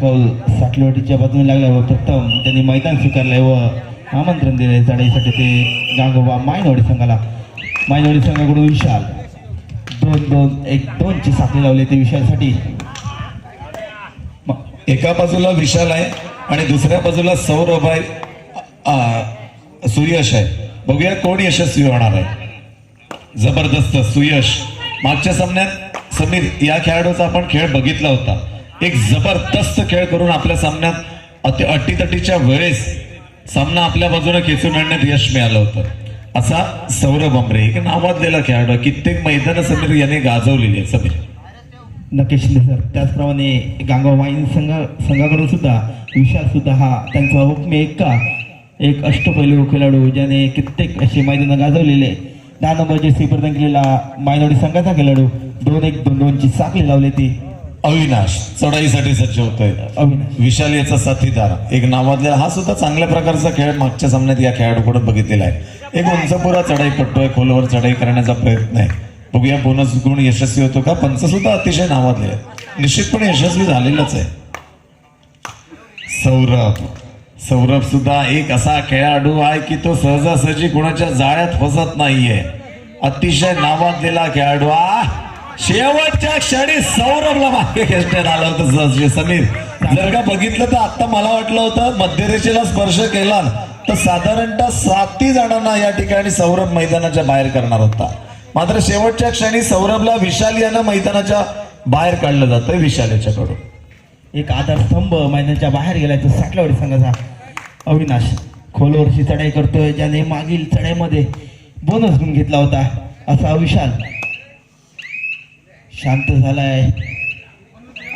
कौल साखलवाडीच्या बाजूने लागला व प्रथम त्यांनी मैदान स्वीकारलंय व आमंत्रण दिले चढाईसाठी ते गांगोबा मायनवाडी संघाला. मायनवाडी संघाकडून विशाल. दोन दोन एक दोनची साखळी लावली ते विशालसाठी. एका बाजूला विशाल आहे आणि दुसऱ्या बाजूला सौरभ आहे सुयश आहे. बघूया कोण यशस्वी होणार आहे. जबरदस्त सुयश. मागच्या सामन्यात समीर या खेळाडूचा आपण खेळ बघितला होता. एक जबरदस्त खेळ करून आपल्या सामन्यात अति अटीतटीच्या वेळेस सामना आपल्या बाजूने खेचून आणण्यात यश मिळालं होतं. असा सौरभ अमरे एक नावाजलेला खेळाडू कित्येक मैदान समीर याने गाजवलेली आहे समीर. नक्कीच शिंदे सर त्याचप्रमाणे गांगोबा माईन संघ संघाकडून सुद्धा विशाल सुद्धा हा त्यांचा हुकमी एक का? एक अष्टपैलू खेळाडू ज्याने कित्येक असे मैदान गाजवलेले दहा नंबरचे केलेला मायनवाडी संघाचा खेळाडू दोन एक दोन दोनची साखळी लावली ती. अविनाश चढाईसाठी सज्ज होतोय. अविनाश. विशाल याचा साथीदार. एक नावाजलेला हा सुद्धा चांगल्या प्रकारचा खेळ मागच्या सामन्यात या खेळाडूकडून बघितलेला आहे. एक उंचपुरा चढाई पट्टोय खोलवर चढाई करण्याचा प्रयत्न आहे. बघूया बोनस गुण यशस्वी होतो का? पंच सुद्धा अतिशय नावाजले आहे. निश्चितपणे यशस्वी झालेलाच आहे. सौरभ. सौरभ सुद्धा एक असा खेळाडू आहे की तो सहजासहजी कुणाच्या जाळ्यात फसत नाहीये. अतिशय नावाजलेला खेळाडू आ शेवटच्या क्षणी सौरभला मागे खेचण्यात आलं होतं समीर जर का बघितलं तर आता मला वाटलं होतं मध्यरेषेला स्पर्श केला तर साधारणतः साती जणांना या ठिकाणी सौरभ मैदानाच्या बाहेर करणार होता. मात्र शेवटच्या क्षणी सौरभला विशाल यानं मैदानाच्या बाहेर काढलं जातं विशाल याच्याकडून. एक आधारस्तंभ मैदानाच्या बाहेर गेलाय तो साखलावाडी संघाचा. अविनाश खोलवरची चढाई करतोय ज्याने मागील चढाईमध्ये बोनस घेऊन घेतला होता असा विशाल. शांत झालाय.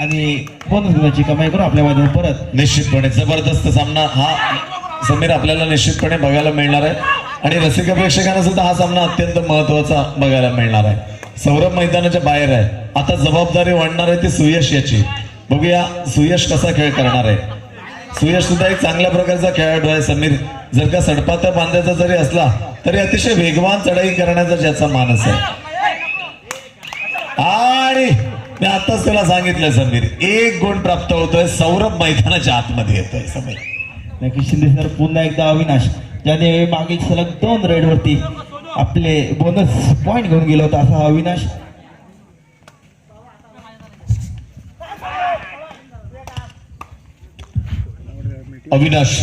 आणि बोनस गुणाची कमाई करू आपल्या मैदानात परत? निश्चितपणे जबरदस्त सामना हा समीर आपल्याला निश्चितपणे बघायला मिळणार आहे. आणि रसिक प्रेक्षकांना सुद्धा हा सामना अत्यंत महत्त्वाचा बघायला मिळणार आहे. सौरभ मैदानाच्या बाहेर आहे. आता जबाबदारी वाढणार आहे ती सुयश याची. बघूया सुयश कसा खेळ करणार आहे. सुयश सुद्धा एक चांगल्या प्रकारचा खेळाडू आहे समीर. जर का सडपाता बांधायचा जरी असला तरी अतिशय वेगवान चढाई करण्याचा ज्याचा मानस आहे. आणि मी आताच तुला सांगितलं समीर एक गुण प्राप्त होतोय सौरभ मैदानाच्या आतमध्ये येतोय समीर. नक्की शिंदे सर पुन्हा एकदा अविनाश ज्याने मागील सलग दोन रेडवरती आपले बोनस पॉइंट घेऊन गेला होता असा अविनाश. अविनाश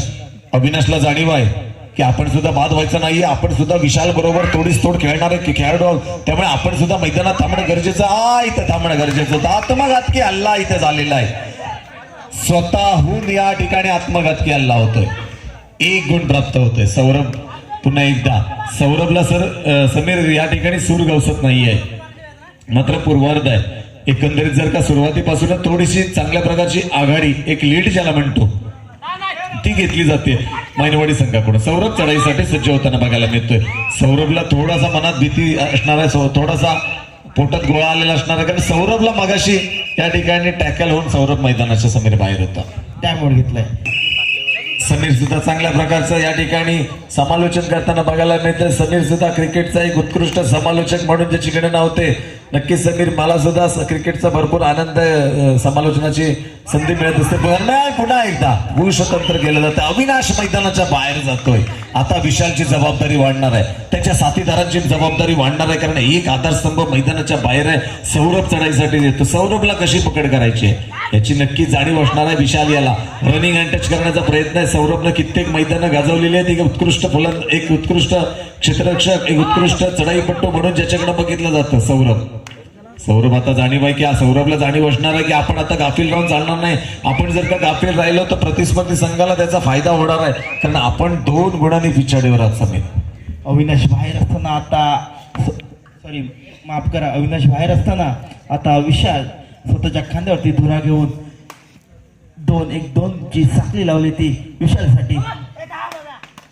अविनाशला जाणीव आहे. की आपण सुद्धा बाद व्हायचं नाहीये. आपण सुद्धा विशाल बरोबर तोडीस तोड खेळणारे खेळाडू आहोत. त्यामुळे आपण सुद्धा मैदानात थांबणं गरजेचं आ इथं थांबणं गरजेचं होतं. आत्मघातकी हल्ला इथे झालेला आहे. स्वतःहून या ठिकाणी आत्मघातकी हल्ला होतोय. एक गुण प्राप्त होतोय. सौरभ पुन्हा एकदा. सौरभला सर समीर या ठिकाणी सूर गवसत नाहीये. मात्र पूर्वार्ध आहे. एकंदरीत जर का सुरुवातीपासूनच थोडीशी चांगल्या प्रकारची आघाडी एक लीड ज्याला म्हणतो ती घेतली जाते. मायनवाडी संघाकडून. सौरभ चढाईसाठी सज्ज होताना बघायला मिळतोय. सौरभला थोडासा मनात भीती असणार आहे थोडासा पोटात गोळा आलेला असणार आहे कारण सौरभला मगाशी या ठिकाणी टॅकल होऊन सौरभ मैदानाच्या समीर बाहेर होता. त्यामुळे घेतलाय. समीर सुद्धा चांगल्या प्रकारचं या ठिकाणी समालोचन करताना बघायला मिळतं समीर सुद्धा क्रिकेटचा एक उत्कृष्ट समालोचक म्हणून ज्याची गणना होते. नक्कीच समीर मला सुद्धा क्रिकेटचा भरपूर आनंद समालोचनाची संधी मिळत असते. पुन्हा पुन्हा एकदा पुरुषतंत्र केलं जातं. अविनाश मैदानाच्या बाहेर जातोय. आता विशालची जबाबदारी वाढणार आहे. त्याच्या साथीदारांची जबाबदारी वाढणार आहे कारण एक आधारस्तंभ मैदानाच्या बाहेर आहे. सौरभ चढाईसाठी देतो. सौरभला कशी पकड करायची? आहे याची नक्की जाणीव असणार आहे विशाल याला. रनिंग अँड टच करण्याचा प्रयत्न आहे. सौरभनं कित्येक मैदानं गाजवलेली आहेत. एक उत्कृष्ट फुलं एक उत्कृष्ट क्षेत्ररक्षक एक उत्कृष्ट चढाईपट्टू म्हणून ज्याच्याकडे बघितलं जातं सौरभ. सौरभ आता जाणीव आहे की हा सौरभला जाणीव असणार आहे की आपण आता गाफील राहून चालणार नाही. आपण जर का गाफील राहिलो तर प्रतिस्पर्धी संघाला त्याचा फायदा होणार आहे. कारण आपण दोन गुणांनी पिछाडीवर आहात समीर. अविनाश बाहेर असताना आता सॉरी माफ करा. अविनाश बाहेर असताना आता विशाल स्वतःच्या खांद्यावरती धुरा घेऊन दोन एक दोन ची साखळी लावली ती विशालसाठी.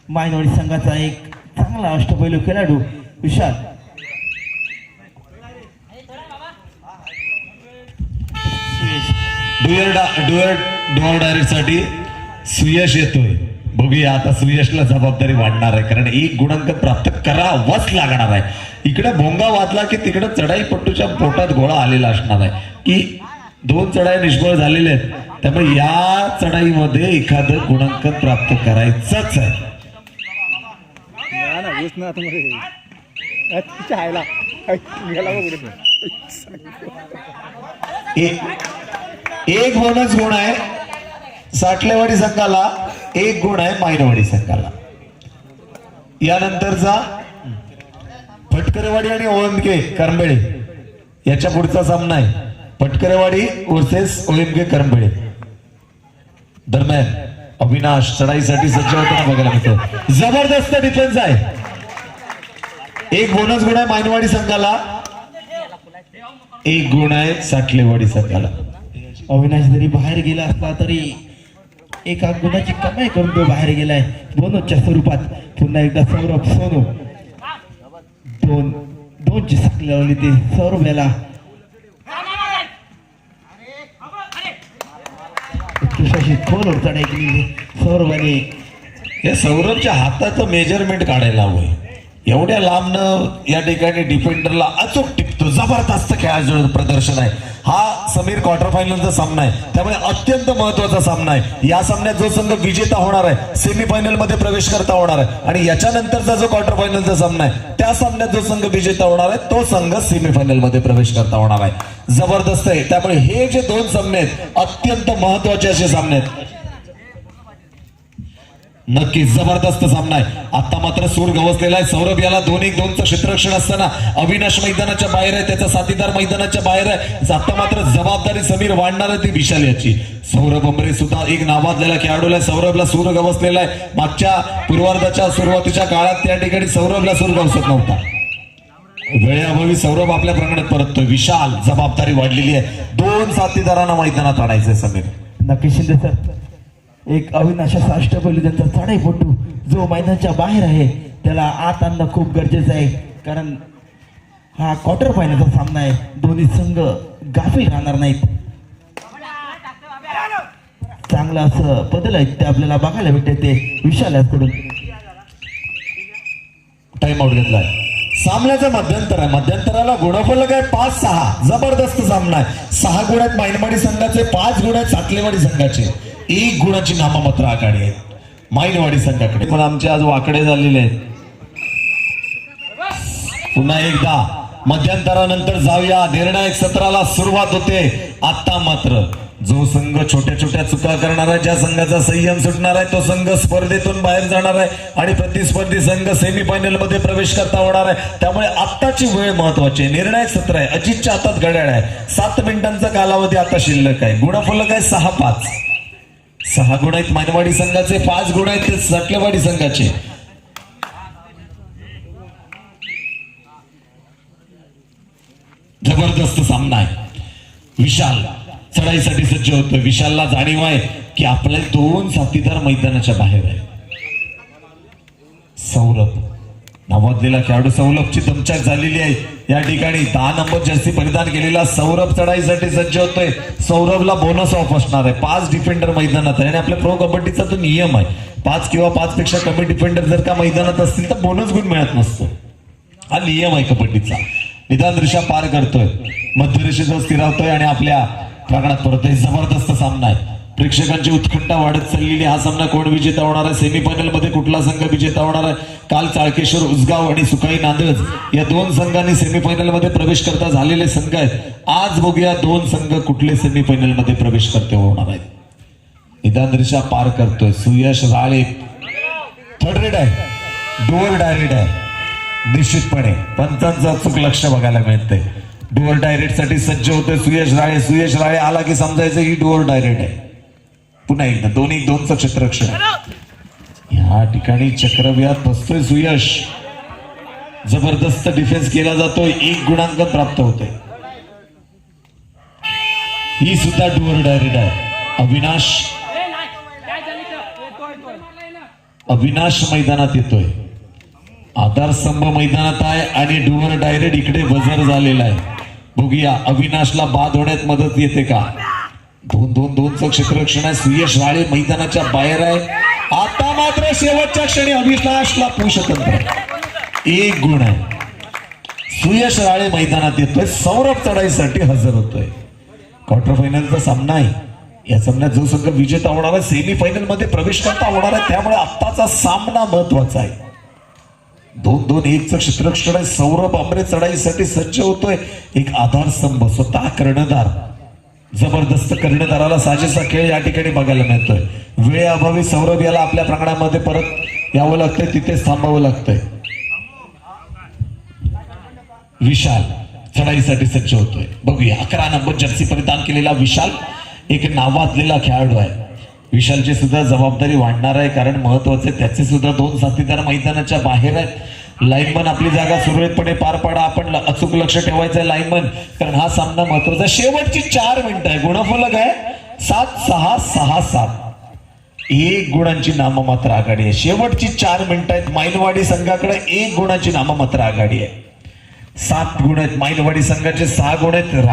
मायनवाडी संघाचा एक चांगला अष्टपैलू खेळाडू विशाल. डुअर डुअर डुअर डायरेक्टसाठी सुयश येतोय. बघूया आता सुयशला जबाबदारी वाढणार आहे. कारण एक गुणांक प्राप्त करावाच लागणार आहे. इकडे भोंगा वाचला की तिकडे चढाई पट्टूच्या पोटात गोळा आलेला असणार आहे. की दोन चढाई निष्फळ झालेल्या आहेत. त्यामुळे या चढाईमध्ये एखादं गुणांकन प्राप्त करायचंच आहे. या एक बोनस गुण आहे. साठलेवाडी संघाला एक गुण आहे मायनवाडी संघाला. यानंतरचा फटकरेवाडी आणि ओएमके करंबेळे. याच्या पुढचा सामना आहे. Phatkarewadi versus OMK Karambele. दरम्यान अविनाश चढाईसाठी सज्ज होताना बघायला मिळतो. जबरदस्त डिफेन्स आहे. एक बोनस गुण आहे मायनवाडी संघाला. एक गुण आहे साठलेवाडी संघाला. अविनाश जरी बाहेर गेला असला तरी एका गुणाची कमाई करून तो बाहेर गेलाय. बोनसच्या स्वरूपात पुन्हा एकदा सौरभ सोनू. दोन दोनची साखली लावली ते. सौरभ याला उत्कृष्ट खोलवर चढाई केली सौरभाने या सौरभच्या हाताचं मेजरमेंट काढायला हवंय. एवढ्या लांबनं या ठिकाणी डिफेंडरला अचूक टिपतो जबरदस्त खेळाचं प्रदर्शन आहे. हा समीर क्वार्टर फायनलचा सामना आहे. त्यामुळे अत्यंत महत्त्वाचा सामना आहे. या सामन्यात जो संघ विजेता होणार आहे सेमी मध्ये प्रवेश करता होणार आहे. आणि याच्यानंतरचा जो क्वार्टर फायनलचा सामना आहे त्या सामन्यात जो संघ विजेता होणार आहे तो संघ सेमी मध्ये प्रवेश करता होणार आहे. जबरदस्त आहे. त्यामुळे हे जे दोन सामने आहेत अत्यंत महत्त्वाचे असे सामने आहेत. नक्कीच जबरदस्त सामना आहे. आता मात्र सूर गवसलेला आहे. सौरभ याला दोन एक दोनचं क्षेत्ररक्षण असताना अविनाश मैदानाच्या बाहेर आहे. त्याचा साथीदार मैदानाच्या बाहेर आहे. आता मात्र जबाबदारी समीर वाढणार आहे ती विशाल याची. सौरभ अंबरे सुद्धा एक नावाजलेला खेळाडूला आहे. सौरभला सूर गवसलेला आहे. मागच्या पूर्वार्धाच्या सुरुवातीच्या काळात त्या ठिकाणी सौरभला सूर गवसत नव्हता. वेळेअभावी सौरभ आपल्या प्रकरणात परततोय. विशाल जबाबदारी वाढलेली आहे. दोन साथीदारांना मैदानात आणायचंय समीर. नक्की शिंदे सर. एक अविनाशाचा अष्टपैलू त्यांचा चढाईपटू जो मैदानाच्या बाहेर आहे त्याला आत आणणं खूप गरजेचं आहे. कारण हा क्वार्टर फायनलचा सामना आहे. दोन्ही संघ गाफील राहणार नाहीत. चांगलं असं बदल आहेत ते आपल्याला बघायला भेटते ते विशाल कडून टाइम आउट घेतलाय सामन्याचं मध्यंतर आहे. मध्यंतराला गुणफलक आहे पाच सहा. जबरदस्त सामना आहे. सहा गुण आहेत मायनवाडी संघाचे पाच गुण आहेत सातलेवाडी संघाचे. एक गुणाची नाममात्र आघाडी आहे मायनवाडी संघाकडे पण आमचे आज वाकडे झालेले आहेत पुन्हा एकदा मध्यंतरानंतर जाऊया निर्णायक सत्राला सुरुवात होते आता मात्र जो संघ छोट्या छोट्या चुका करणार आहे ज्या संघाचा संयम सुटणार आहे तो संघ स्पर्धेतून बाहेर जाणार आहे आणि प्रतिस्पर्धी संघ सेमीफायनलमध्ये प्रवेश करता होणार आहे त्यामुळे आत्ताची वेळ महत्वाची आहे निर्णायक सत्र आहे अजितच्या हातात घड्याळ आहे सात मिनिटांचा कालावधी आता शिल्लक आहे गुणफलक आहे सहा पाच सहा गुण आहेत मानवाडी संघाचे पाच गुण आहेत ते सटलेवाडी संघाचे. जबरदस्त सामना आहे. विशाल चढाईसाठी सज्ज होतोय. विशालला जाणीव आहे की आपले दोन साथीदार मैदानाच्या बाहेर आहे सौरभ. नावाजलेला खेळाडू सौरभची दमछाक झालेली आहे. या ठिकाणी दहा नंबर जर्सी परिधान केलेला सौरभ चढाईसाठी सज्ज होतोय. सौरभला बोनस ऑफ असणार आहे. पाच डिफेंडर मैदानात आहे आणि आपल्या प्रो कबड्डीचा तो नियम आहे. पाच किंवा पाच पेक्षा कमी डिफेंडर जर का मैदानात असतील तर बोनस गुण मिळत नसतो. हा नियम आहे कबड्डीचा. निदान दृश्या पार करतोय. मध्यरेषेजवळ स्थिरावतोय आणि आपल्या प्रांगणात परतोय. जबरदस्त सामना आहे. प्रेक्षकांची उत्कंठा वाढत चाललेली हा सामना कोण विजेता होणार आहे? सेमीफायनलमध्ये कुठला संघ विजेता होणार आहे? काल चाळकेश्वर उसगाव आणि सुकाई नांदज या दोन संघांनी सेमीफायनलमध्ये प्रवेश करता झालेले संघ आहेत. आज बघूया दोन संघ कुठले सेमीफायनलमध्ये प्रवेश करते होणार आहेत. निदान रेषा पार करतोय. सुयश राळे थर्ड रेड आहे. डोअर डायरेक्ट आहे. निश्चितपणे पंचांचं अचूक लक्ष बघायला मिळते डोअर डायरेक्टसाठी सज्ज होते सुयश राळे. सुयश राळे आला की समजायचं ही डोअर डायरेक्ट आहे. पुन्हा एकदा दोन्ही दोनचं आहे या ठिकाणी चक्रव्यात बसतोय सुयश जबरदस्त डिफेन्स केला जातोय एक गुणांकन प्राप्त होते ही सुद्धा डोअर डायरेक्ट आहे अविनाश. अविनाश मैदानात येतोय. आधारस्तंभ मैदानात आहे आणि डुअर डायरेक्ट इकडे बजर झालेला आहे. बघूया अविनाशला बाद होण्यात मदत येते का? दोन दोन दोनचं क्षेत्ररक्षण आहे. सुयश राळे मैदानाच्या बाहेर आहे. आता मात्र शेवटच्या क्षणी अविनाशला पोषतंत्र एक गुण आहे. सुयश राळे मैदानात येतोय. सौरभ चढाईसाठी हजर होतोय. क्वार्टर फायनलचा सामना आहे. या सामन्यात जो संघ विजेता होणार आहे सेमी फायनलमध्ये प्रवेश करता होणार आहे. त्यामुळे आत्ताचा सामना महत्त्वाचा आहे. दोन दोन एकचं क्षेत्ररक्षण आहे. सौरभ अमरे चढाईसाठी सज्ज होतोय. एक आधारस्तंभ स्वतः कर्णधार. जबरदस्त कर्णधाराला साजेसा खेळ या ठिकाणी बघायला मिळतोय. वेळेअभावी सौरभ याला आपल्या प्रांगणामध्ये परत यावं लागतंय तिथेच थांबावं लागतंय. विशाल चढाईसाठी सज्ज होतोय. बघूया अकरा नंबर जर्सी परिधान केलेला विशाल. एक नावाजलेला खेळाडू आहे. विशालची सुद्धा जबाबदारी वाढणार आहे कारण महत्त्वाचे त्याचे सुद्धा दोन साथीदार मैदानाच्या बाहेर आहेत. लाईनमन आपली जागा सुरळीतपणे पार पाडा. आपण अचूक लक्ष ठेवायचं आहे लाईनमन कारण हा सामना महत्त्वाचा. शेवटची चार मिनिटं आहे. गुणफलक आहे. सात सहा सहा सात. एक गुणांची नाममात्र आघाडी आहे. शेवटची चार मिनिटं आहेत. माईलवाडी संघाकडे एक गुणाची नाममात्र आघाडी आहे. सात गुण आहेत. माईलवाडी संघाचे सहा गुण आहेत.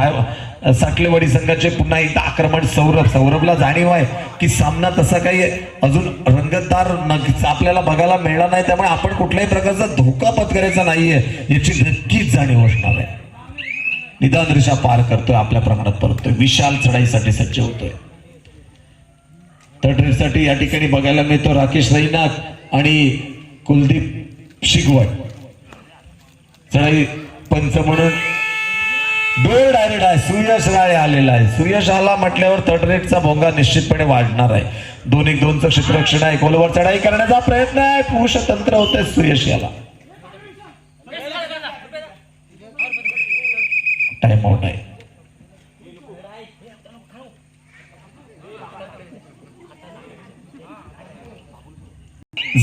राय संघाचे पुन्हा एकदा आक्रमण सौरभ सौरभला जाणीव आहे की सामना तसा काही अजून रंगतदार आपल्याला बघायला मिळणार नाही त्यामुळे आपण कुठल्याही प्रकारचा धोका पत्करायचा नाहीये याची नक्कीच जाणीव असणार आहे. निदान रेषा पार करतोय आपल्या प्रमाणात परतोय विशाल चढाईसाठी सज्ज होतोय. थर्ड या ठिकाणी बघायला मिळतो राकेश रैनाथ आणि कुलदीप शिगवट चढाई पंच म्हणून डोळ डायरेक्ट आहे. सुयश राय आलेला आहे. सुयश आला म्हटल्यावर थर्ड रेटचा भोंगा निश्चितपणे वाढणार आहे. दोन एक दोनचं क्षेत्ररक्षण आहे. खोलवर चढाई करण्याचा प्रयत्न आहे. पुरुष तंत्र होत आहे सुयश याला. टाइम आउट आहे.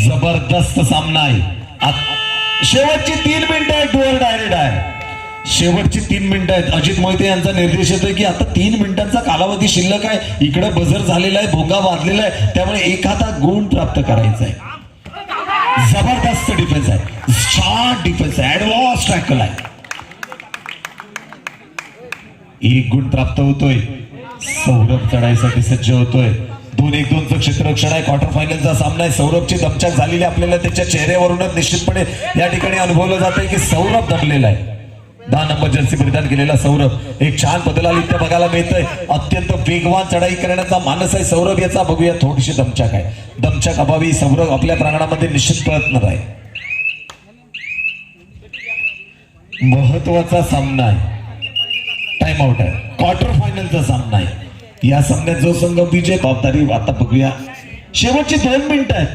जबरदस्त सामना आहे. शेवटची तीन मिनिटं आहेत. डुअर डायरेक्ट आहे. शेवटची तीन मिनिटं आहेत. अजित मोहिते यांचा निर्देश येतोय की आता तीन मिनिटांचा कालावधी शिल्लक आहे. इकडं बजर झालेला आहे भोंगा वाजलेला आहे. त्यामुळे एखादा गुण प्राप्त करायचा आहे. जबरदस्त डिफेन्स आहे. छान डिफेन्स आहे. ऍडव्हान्स टॅकल आहे. एक गुण प्राप्त होतोय. सौरभ चढाईसाठी सज्ज होतोय. दोन एक दोनचं क्षेत्ररक्षण आहे. क्वार्टर फायनलचा सामना आहे. सौरभची दमछाक झालेली आपल्याला त्याच्या चेहऱ्यावरूनच निश्चितपणे या ठिकाणी अनुभवलं जात आहे की सौरभ दमलेला आहे. दहा नंबर जर्सी परिधान केलेला सौरभ. एक छान बदलालित्य बघायला मिळतंय. अत्यंत वेगवान चढाई करण्याचा मानस आहे सौरभ. याचा बघूया थोडीशी दमछाक आहे. दमछाक अभावी सौरभ आपल्या प्रांगणामध्ये निश्चित प्रयत्न आहे. महत्त्वाचा सामना आहे. टाइम आउट आहे. क्वार्टर फायनलचा सामना आहे. या सामन्यात जो संघ विजय जबाबदारी आता बघूया. शेवटची दोन मिनिट आहेत.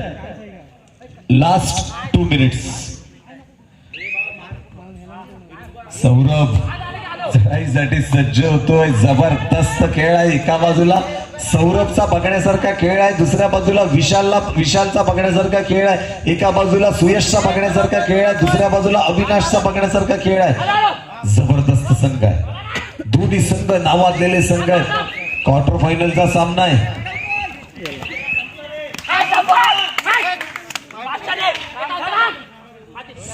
Last two minutes Saurabh. चढाईसाठी सज्ज होतोय जबरदस्त खेळ आहे एका बाजूला. सौरभचा बघण्यासारखा खेळ आहे दुसऱ्या बाजूला विशालला विशालचा बघण्यासारखा खेळ आहे. एका बाजूला सुयशचा बघण्यासारखा खेळ आहे दुसऱ्या बाजूला अविनाशचा बघण्यासारखा खेळ आहे. जबरदस्त संघ आहे. दोन्ही संघ नावाजलेले संघ आहे क्वार्टर फायनलचा सामना आहे.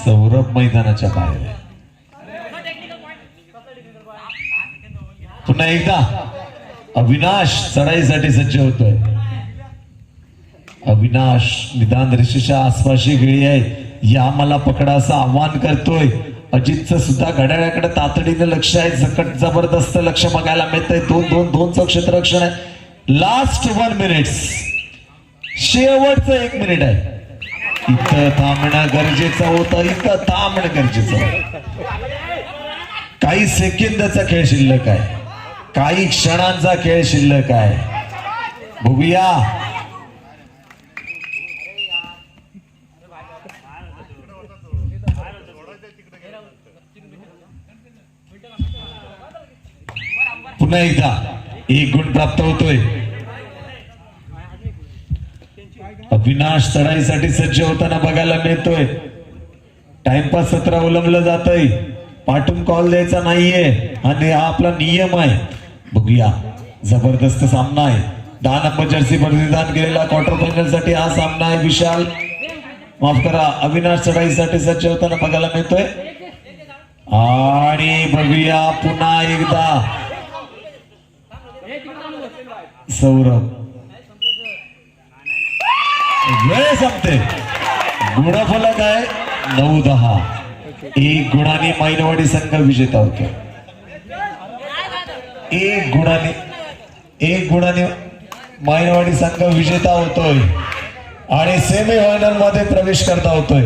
सौरभ मैदानाच्या बाहेर पुन्हा एकदा. अविनाश चढाईसाठी सज्ज होतोय. अविनाश निदान ऋषीच्या आसपासची गेळी आहे. या मला पकडा असं आव्हान करतोय. अजितचं सुद्धा घड्याळाकडे तातडीने लक्ष आहे. सकट जबरदस्त लक्ष बघायला मिळतंय. दोन दोन दोनचं क्षेत्ररक्षण आहे. लास्ट वन मिनिट्स शेवटचं एक मिनिट आहे. इथं थांबणं गरजेचं होतं. इथं थांबणं गरजेचं काही सेकंदाचा खेळ शिल्लक आहे. काही क्षणांचा खेळ शिल्लक आहे. बघूया. पुन्हा एकदा एक गुण प्राप्त होतोय. अविनाश चढाईसाठी सज्ज होताना बघायला मिळतोय. टाइमपास सत्र अवलंबलं जातंय. पाठून कॉल द्यायचा नाहीये. आणि हा आपला नियम आहे. बघूया. जबरदस्त सामना आहे. दहा नंबर जर्सी परिधान केलेला क्वार्टर फायनलसाठी हा सामना आहे विशाल. माफ करा अविनाश चढाईसाठी सज्ज होताना बघायला मिळतोय. आणि बघूया पुन्हा एकदा. सौरभ. वेळ संपते. गुणफलक आहे नऊ दहा. एक गुणाने माईनवाडी संघ विजेता होतो एक गुणाने एक गुणाने मायनवाडी संघ विजेता होतोय आणि सेमी फायनलमध्ये प्रवेश करता होतोय